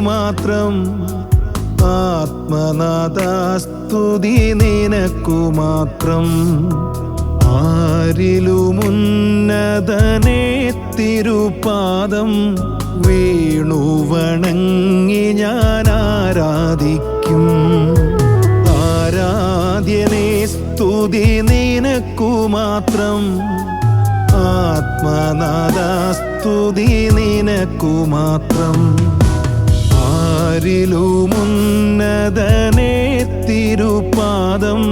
മാത്രം. ആത്മനാഥാസ്തുതി നിനക്കു മാത്രം. ആരിലുമുന്നതനെ തിരുപാദം വീണു വണങ്ങി ഞാൻ ആരാധിക്കും. ആരാധ്യനെ സ്തുതി നിനക്കു മാത്രം. ആത്മനാഥാസ്തുതി നിനക്കു മാത്രം. ആരിലുമുന്നതനെ തിരുപാദം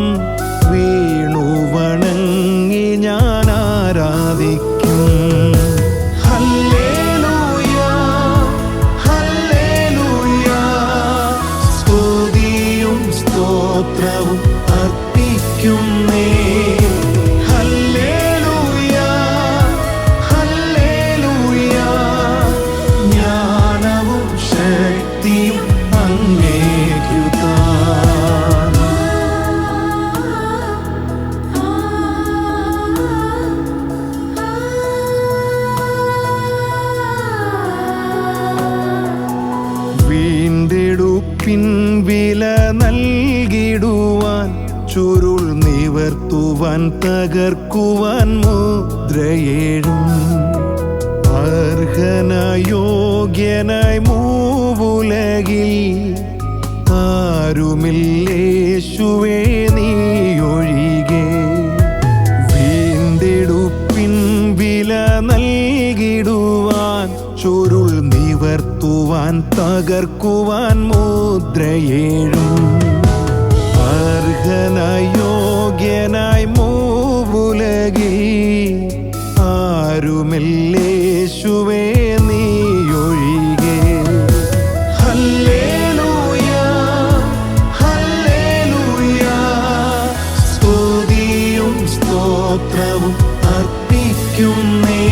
ചുരുൾ നിവർത്തുവാൻ തകർക്കുവാൻ മുദ്രയേഴും. അർഹനയോഗ്യനായി മൂവുലകിൽ ആരുമില്ലേശുവേ നീയൊഴികെ. വീണ്ടെടുപ്പിൻ വില നൽകിടുവാൻ ചുരുൾ നിവർത്തുവാൻ തകർക്കുവാൻ മുദ്രയേഴും. അർഹനായി യോഗ്യനായി മൂവുലകി ആരുമില്ലേശുവേ നീയൊഴികെ. Hallelujah hallelujah. സ്തുതിയും സ്തോത്രവും അർപ്പിക്കുന്നേ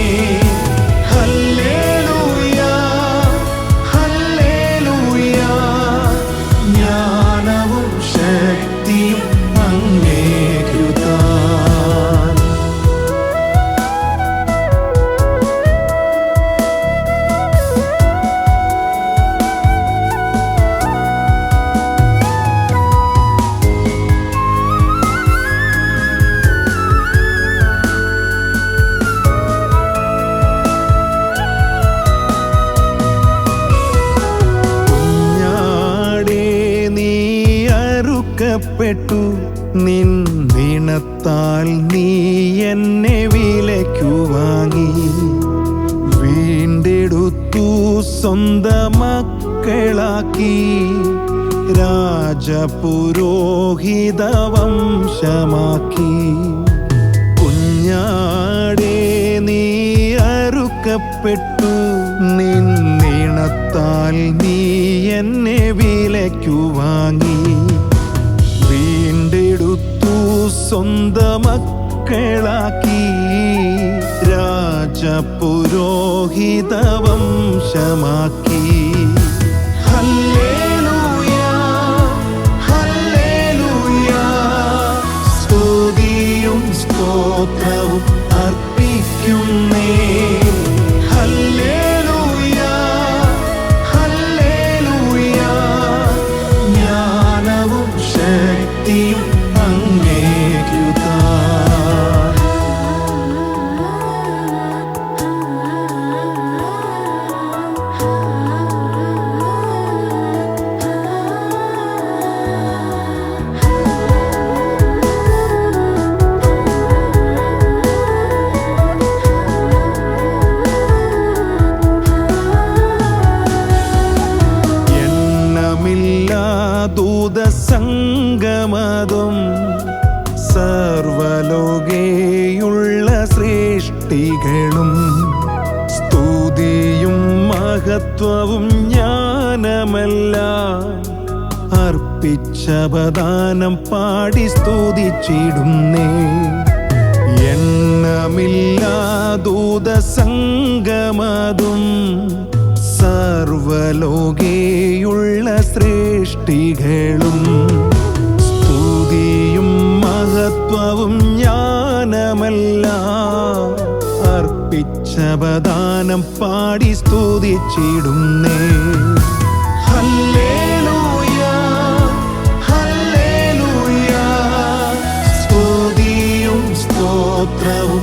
അറുക്കപ്പെട്ടു നിൻ നിണത്താൽ നീ എന്നെ വിലയ്ക്കു വാങ്ങി. വീണ്ടെടുത്തു സ്വന്തമക്കളാക്കി. രാജപുരോഹിത വംശമാക്കി. കുഞ്ഞാടേ നീ അറുക്കപ്പെട്ടു. നിന്നിണത്താൽ നീ എന്നെ വിലയ്ക്കു വാങ്ങി. വീണ്ടെടുത്തു സ്വന്തമക്കളാക്കി. രാജപുരോഹിത വംശമാക്കി ഹല്ലേലൂയ ദൂതസംഗമതും സർവലോകേയുള്ള സൃഷ്ടികളും സ്തുതിയും മഹത്വവും ജ്ഞാനമല്ല അർപ്പിച്ച ബദാനം പാടി സ്തുതിച്ചിടുന്നേ. എണ്ണമില്ലാതൂതസംഗമതും സർവലോകേയുള്ള സൃഷ്ടികളും ശബദാനം പാടി സ്തുതിച്ചിടുന്നേ. സ്തുതിയും സ്തോത്രവും